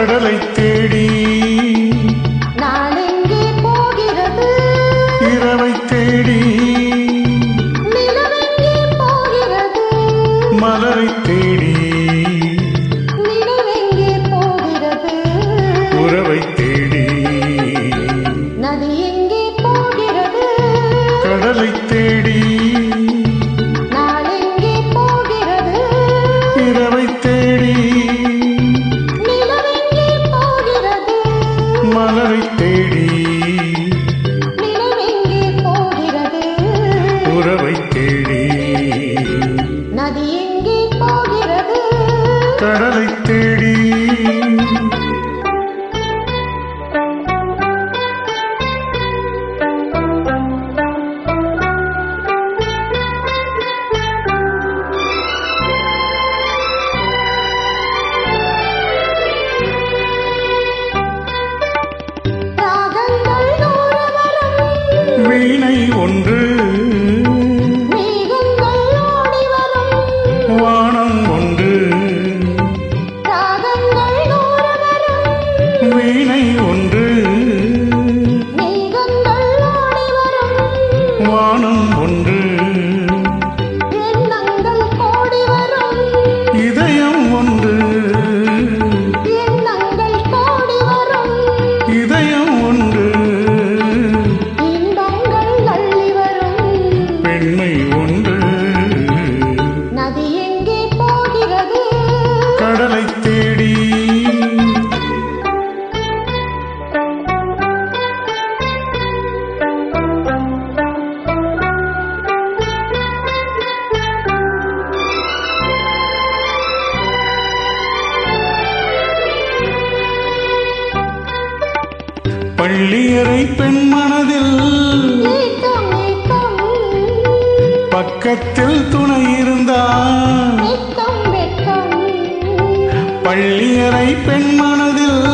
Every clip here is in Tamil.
தேடி. நாளெங்கே போகிறது? இரவை தேடி. மலரை தேடி. உறவை தேடி. கடலை தேடி. உறவை தேடி. நதி எங்கே போகிறது? கடலை தேடி. வீணை ஒன்று வானம் ஒன்று வீணை ஒன்று பள்ளியறை பெண் மனதில் பக்கத்தில் துணை வெட்கம் பள்ளியறை பெண் மனதில்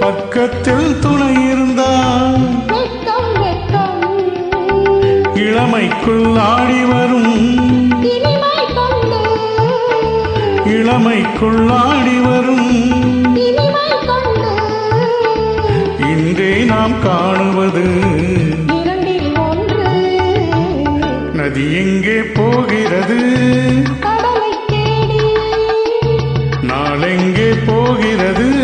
பக்கத்தில் துணை இருந்தால் இளமைக்குள் ஆடி வரும். இளமைக்குள் ஆடி வரும். இன்றே நாம் காணுவது. நதி எங்கே போகிறது? நாளெங்கே போகிறது?